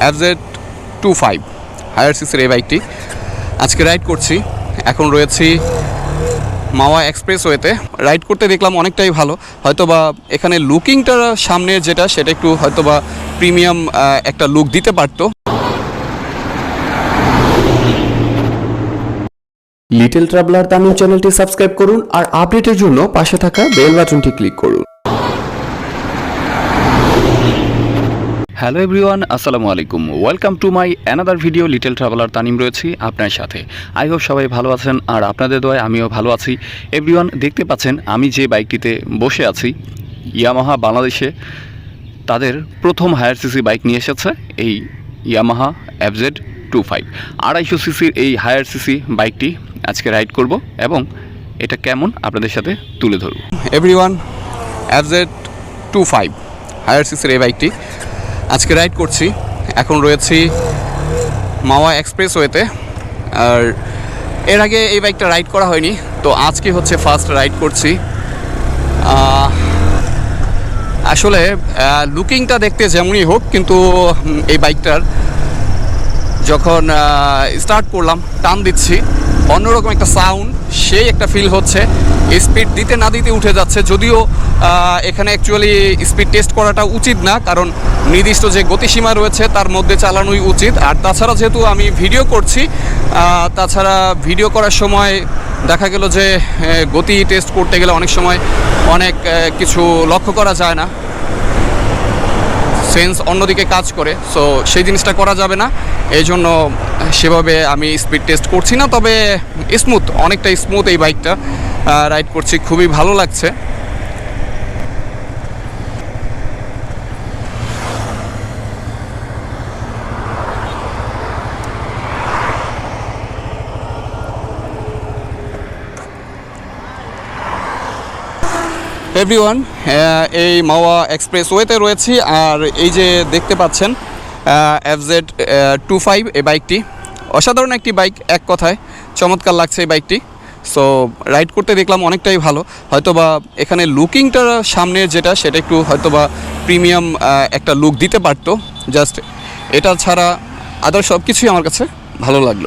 অ্যাফজেড two five, হায়ার সিসির এই বাইকটি। আজকে রাইড করছি। এখন রয়েছি মাওয়া এক্সপ্রেস ওয়েতে রাইড করতে দেখলাম অনেকটাই ভালো। হয়তো বা এখানে লুকিংটা সামনের যেটা, সেটা একটু হয়তো বা প্রিমিয়াম একটা লুক দিতে পারতো। লিটল ট্রাভেলার তামিম চ্যানেলটি সাবস্ক্রাইব করুন আর আপডেটের জন্য পাশে থাকা বেল বাটনটি ক্লিক করুন। হ্যালো এভরিওয়ান, আসসালামু আলাইকুম। Welcome to my another video, little traveller Tanim রয়েছি আপনার সাথে। আই হোপ সবাই ভালো আছেন, আর আপনাদের দোয়ায় আমিও ভালো আছি। এভরিওয়ান, দেখতে পাচ্ছেন, আমি যে বাইকটিতে বসে আছি, ইয়ামাহা বাংলাদেশে তাদের প্রথম হায়ার সিসি বাইক নিয়ে এসেছে, এই ইয়ামাহা এফজেড টু ফাইভ। আড়াইশো সিসির এই হায়ার সিসি বাইকটি আজকে রাইড করব, এবং এটা কেমন আপনাদের সাথে তুলে ধরব। এভরিওয়ান এফজেড টু ফাইভ, হায়ার সিসির এই বাইকটি আজকে রাইড করছি। এখন রয়েছি মাওয়া এক্সপ্রেস ওয়েতে আর এর আগে এই বাইকটা রাইড করা হয়নি, তো আজকে হচ্ছে ফার্স্ট রাইড করছি। আসলে লুকিংটা দেখতে যেমনই হোক, কিন্তু এই বাইকটার যখন স্টার্ট করলাম, টান দিচ্ছি। অন্যরকম একটা সাউন্ড সেই একটা ফিল হচ্ছে। স্পিড দিতে না দিতে উঠে যাচ্ছে, যদিও এখানে অ্যাকচুয়ালি স্পিড টেস্ট করাটা উচিত না, কারণ নির্দিষ্ট যে গতিসীমা রয়েছে, তার মধ্যে চালানোই উচিত। আর তাছাড়া যেহেতু আমি ভিডিও করছি তাছাড়া ভিডিও করার সময় দেখা গেল যে গতি টেস্ট করতে গেলে অনেক সময় অনেক কিছু লক্ষ্য করা যায় না। সেন্স অন্যদিকে কাজ করে সো সেই জিনিসটা করা যাবে না। এই জন্য সেভাবে আমি স্পিড টেস্ট করছি না, তবে স্মুথ অনেকটা স্মুথ এই বাইকটা রাইড করছি, খুবই ভালো লাগছে। এভরিওয়ান এই মাওয়া এক্সপ্রেস ওয়েতে রয়েছি আর এই যে দেখতে পাচ্ছেন এফজেড টু ফাইভ এই বাইকটি। অসাধারণ একটি বাইক, এক কথায়। চমৎকার লাগছে এই বাইকটি। সো রাইড করতে দেখলাম অনেকটাই ভালো। হয়তো বা এখানে লুকিংটা সামনের যেটা, সেটা একটু হয়তো বা প্রিমিয়াম একটা লুক দিতে পারতো। জাস্ট এটা ছাড়া আদার সব কিছুই আমার কাছে ভালো লাগল।